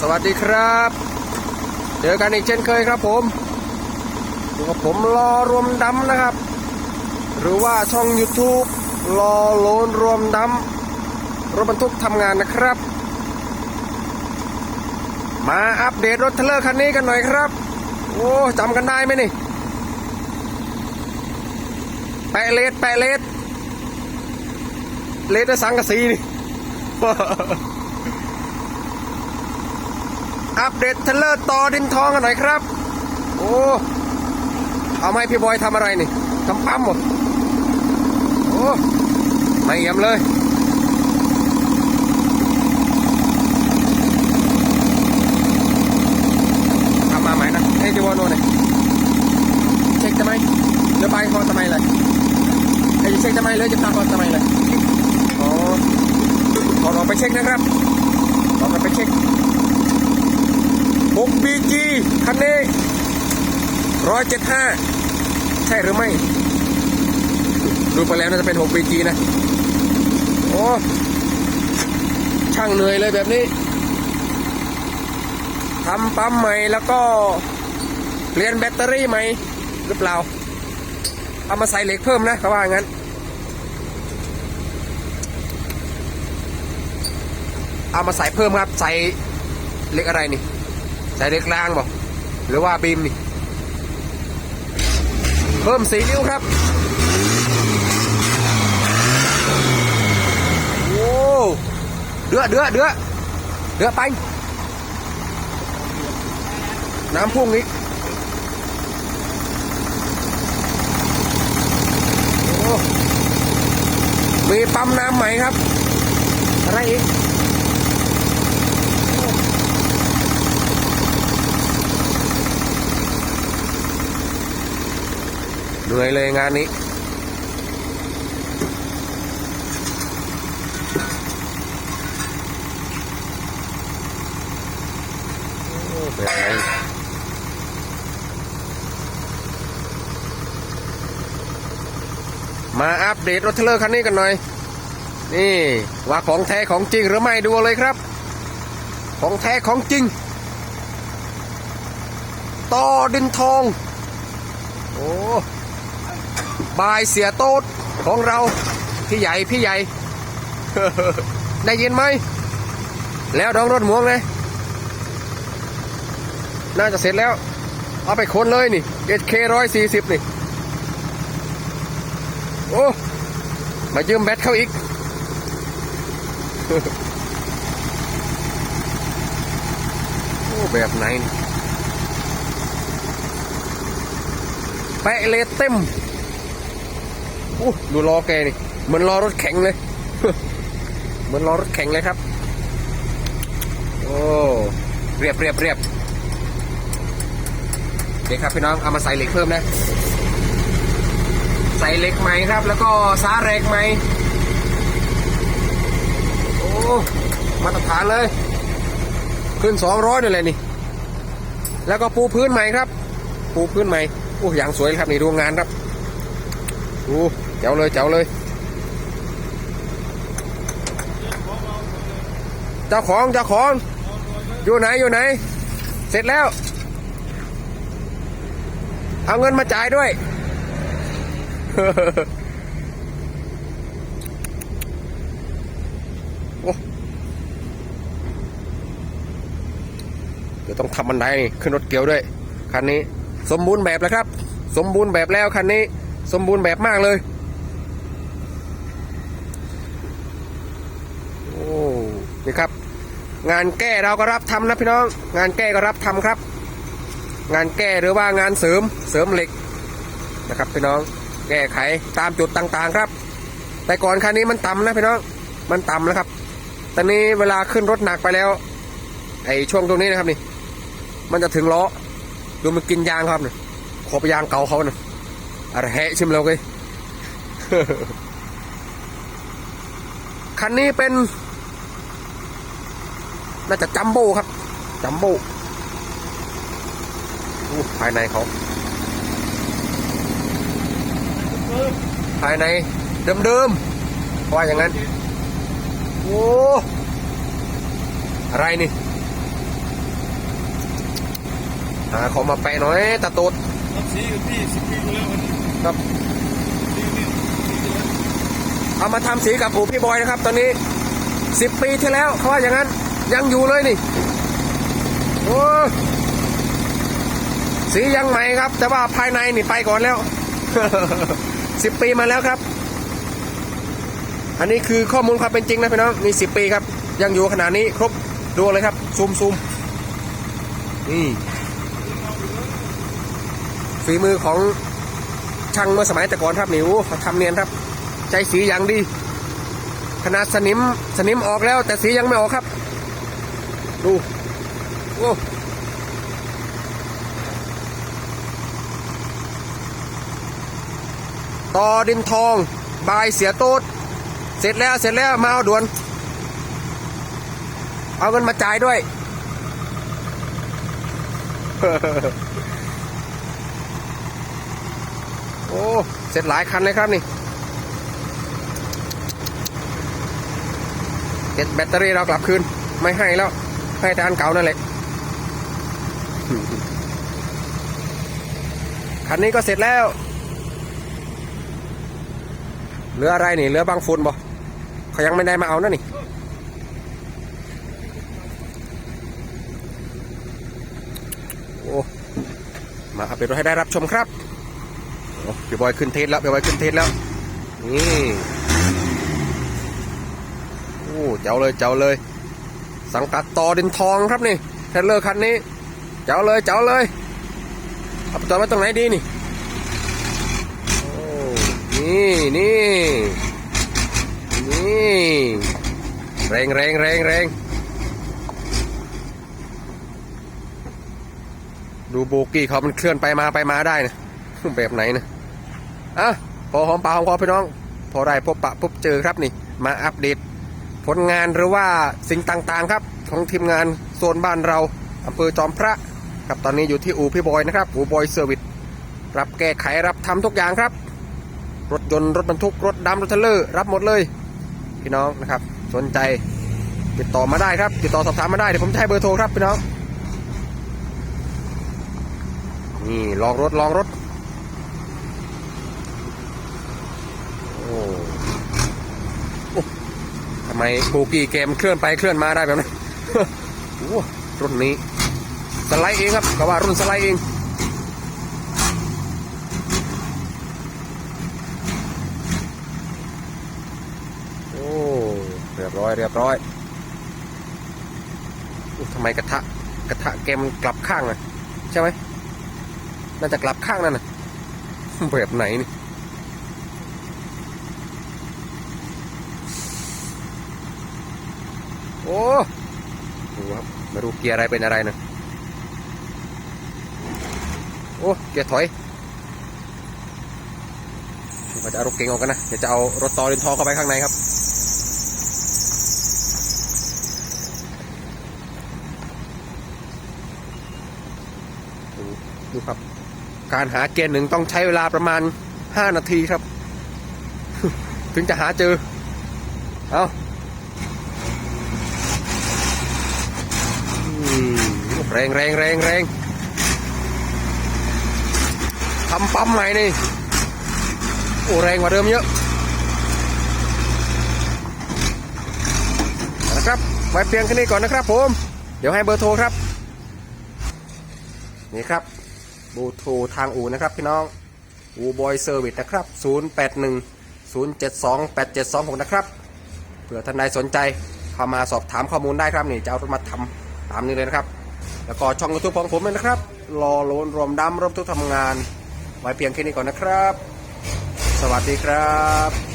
สวัสดีครับ เจอกันอีกเช่นเคยครับผมอยู่กับผมรอรวมดำนะครับ หรือว่าช่อง YouTube รอโลนรวมดำรถบรรทุกทำงานนะครับ มาอัปเดตรถเทเลอร์คันนี้กันหน่อยครับ โอ้จำกันได้ไหมนี่ แปะเลดแปะเลดเลดด้สังกะสีนี่ อัปเดตเทรลเลอร์ต่อดินทองกันหน่อยครับ โอ้ เอาไหมพี่บอยทำอะไรนี่ทำปั๊มหรอโอ้ไม่เยี่ยมเลยทำมาใหม่นะให้จีวอนโน่นเลยเช็คทำไมเดี๋ยวไปคอทำไมเลยไอ้จะเช็คทำไมเลยจะพาคอทำไมเลยอ๋อขอลองไปเช็คนะครับลองกันไปเช็ค 6 BG คันนี้175 ใช่หรือไม่ ดูไปแล้วน่าจะเป็น 6 BG นะ โอ้ ช่างเหนื่อยเลยแบบนี้ทำปั๊มใหม่แล้วก็เปลี่ยนแบตเตอรี่ใหม่หรือเปล่า เอามาใส่เหล็กเพิ่มนะเขาว่างั้น เอามาใส่เพิ่มครับ ใส่เหล็กอะไรนี่ ใส่เหล็กรางบอกหรือว่าบีมนี่ เพิ่มสีนิ้วครับ โอ้เดือดเดือดเดือดเดือดไปน้ำพุ่งอีกมีปั๊มน้ำใหม่ครับ อะไรอีก เหนื่อยเลยงานนี้โอ้เป็นไงมาอัปเดตรถเทเลอร์คันนี้กันหน่อย นี่ ว่าของแท้ของจริงหรือไม่ดูเลยครับ ของแท้ของจริงต่อดินทอง โอ้ บายเสียโต๊ดของเราพี่ใหญ่พี่ใหญ่ ได้ยินไหม แล้วดองรถหมวงเลยน่าจะเสร็จแล้ว เอาไปคนเลยนี่ HK ร้อยสี่สิบนี่ โอ้ มายืมแบตเขาอีก โอ้ แบบไหนนแปะเลเต็ม อ้ดูล้อแกนี่เหมือนล้อรถแข็งเลย เหมือนล้อรถแข็งเลยครับ โอ้เรียบเรียบเรียบโอเคครับพี่น้องเอามาใส่เหล็กเพิ่มนะ ใส่เหล็กใหม่ครับ แล้วก็ซ้าแรงใหม่โอ้มาตรฐานเลย ขึ้นสองร้อยนี่แหละนี่ แล้วก็ปูพื้นใหม่ครับ ปูพื้นใหม่โอ้ยางสวยครับนี่ดูงานครับโอ้ เจ๋วเลยเจ๋วเลย เจ้าของเจ้าของ อยู่ไหนอยู่ไหน เสร็จแล้ว เอาเงินมาจ่ายด้วยโอ้เดี๋ยวต้องทำบันไดนี่ขึ้นรถเกี่ยวด้วย คันนี้ สมบูรณ์แบบแล้วครับ สมบูรณ์แบบแล้วคันนี้ สมบูรณ์แบบมากเลย โอ้ นี่ครับ งานแก้เราก็รับทำนะพี่น้อง งานแก้ก็รับทำครับ งานแก้หรือว่างานเสริมเสริมเหล็กนะครับพี่น้องแก้ไขตามจุดต่างๆครับ แต่ก่อนคันนี้มันต่ำนะพี่น้องมันต่ำนะครับ ตอนนี้เวลาขึ้นรถหนักไปแล้วไอ้ช่วงตรงนี้นะครับนี่ มันจะถึงล้อดูมันกินยางครับเนี่ยขอบยางเก่าเขาเนี่ยอะไรแหะชิมเราเลยคันนี้เป็น น่าจะจัมโบ้ครับ จัมโบ้อู้ภายในเขา ภายในเดิมๆว่าอย่างนั้น โอ้อะไรนี่หาของมาแปะหน่อยตาตูดทำสีกับพี่สิบปีมาแล้ววันนี้ครับนี่นี่นี่นี่เอามาทำสีกับอู่พี่บอยนะครับ ตอนนี้สิบปีที่แล้วเขาว่าอย่างนั้น ยังอยู่เลยนี่โอ้สียังใหม่ครับ แต่ว่าภายในนี่ไปก่อนแล้วสิบปีมาแล้วครับ อันนี้คือข้อมูลความเป็นจริงนะพี่น้องมีสิบปีครับ ยังอยู่ขนาดนี้ครบดูเลยครับ ซูมซูมนี่ฝีมือของช่างเมื่อสมัยแต่ก่อนครับนี่โอ้ทำเนียนครับ ใจสีอย่างดีขนาดสนิมสนิมออกแล้วแต่สียังไม่ออกครับ ดู โอ้ต่อดินทอง บายเสียโต๊ดเสร็จแล้วเสร็จแล้วมาเอาด่วน เอาเงินมาจ่ายด้วย โอ้ เสร็จหลายคันเลยครับนี่เก็บแบตเตอรี่เรากลับคืน ไม่ให้แล้ว ให้แต่อันเก่านั่นแหละคันนี้ก็เสร็จแล้ว เหลืออะไรนี่ เหลือบางฝุ่นบ่เขายังไม่ได้มาเอานะนี่โอ้มาอัปเดตรถให้ได้รับชมครับโอ้พี่บอยขึ้นเทสแล้วพี่บอยขึ้นเทสแล้ว นี่ โอ้ เจ้าเลย เจ้าเลย สังกัดต่อดินทองครับนี่เทรลเลอร์คันนี้ เจ้าเลยเจ้าเลยเอาไปจอดไว้ตรงไหนดีนี่นี่นี่นี่แรงแรงแรงแรงดูโบกี้เขามันเคลื่อนไปมาไปมาได้นะแบบไหนนะอะพอหอมปากหอมคอพี่น้อง พอได้พบปะพบเจอครับนี่ มาอัปเดต ผลงานหรือว่าสิ่งต่างๆครับของทีมงานโซนบ้านเราอำเภอจอมพระครับตอนนี้อยู่ที่อู่พี่บอยนะครับอู่บอยเซอร์วิสรับแก้ไขรับทำทุกอย่างครับ รถยนต์รถบรรทุกรถดำรถเทรลเลอร์รับหมดเลย พี่น้องนะครับ สนใจติดต่อมาได้ครับ ติดต่อสอบถามมาได้เดี๋ยวผมจะให้เบอร์โทรครับพี่น้องนี่ลองรถลองรถโอ้ ทำไมโบกี้เกมเคลื่อนไปเคลื่อนมาได้แบบนั้นโอ้รุ่นนี้สไลด์เองครับก็ว่ารุ่นสไลด์เองโอ้เรียบร้อยเรียบร้อยอุ๊ยทำไมกระทะกระทะเกมกลับข้างอะใช่ไหมน่าจะกลับข้างนั่นน่ะแบบไหนนี่ อ้ดูครับไม่รู้เกียร์อะไรเป็นอะไรนะโอ้เกียร์ถอยเราจะเอารถเก๋งออกกันนะเดี๋ยวจะเอารถต่อดินทอเข้าไปข้างในครับดูดูครับ การหาเกียร์หนึ่งต้องใช้เวลาประมาณ 5 นาทีครับ ถึงจะหาเจอ เอาอืม แรงแรงแรงแรงทำปั๊มใหม่นี่ โอ้แรงกว่าเดิมเยอะเอาละครับไว้เพียงแค่นี้ก่อนนะครับผม เดี๋ยวให้เบอร์โทรครับ นี่ครับเบอร์โทรทางอูนะครับพี่น้องอูบอยเซอร์วิสนะครับ 081 072 8726 นะครับเผื่อท่านใดสนใจเข้ามาสอบถามข้อมูลได้ครับนี่จะเอารถมาทำตามนี้เลยนะครับ แล้วก็ช่องยูทูบของผมเลยนะครับ รอโลนรวมดำรวมทุกทำงาน ไว้เพียงแค่นี้ก่อนนะครับ สวัสดีครับ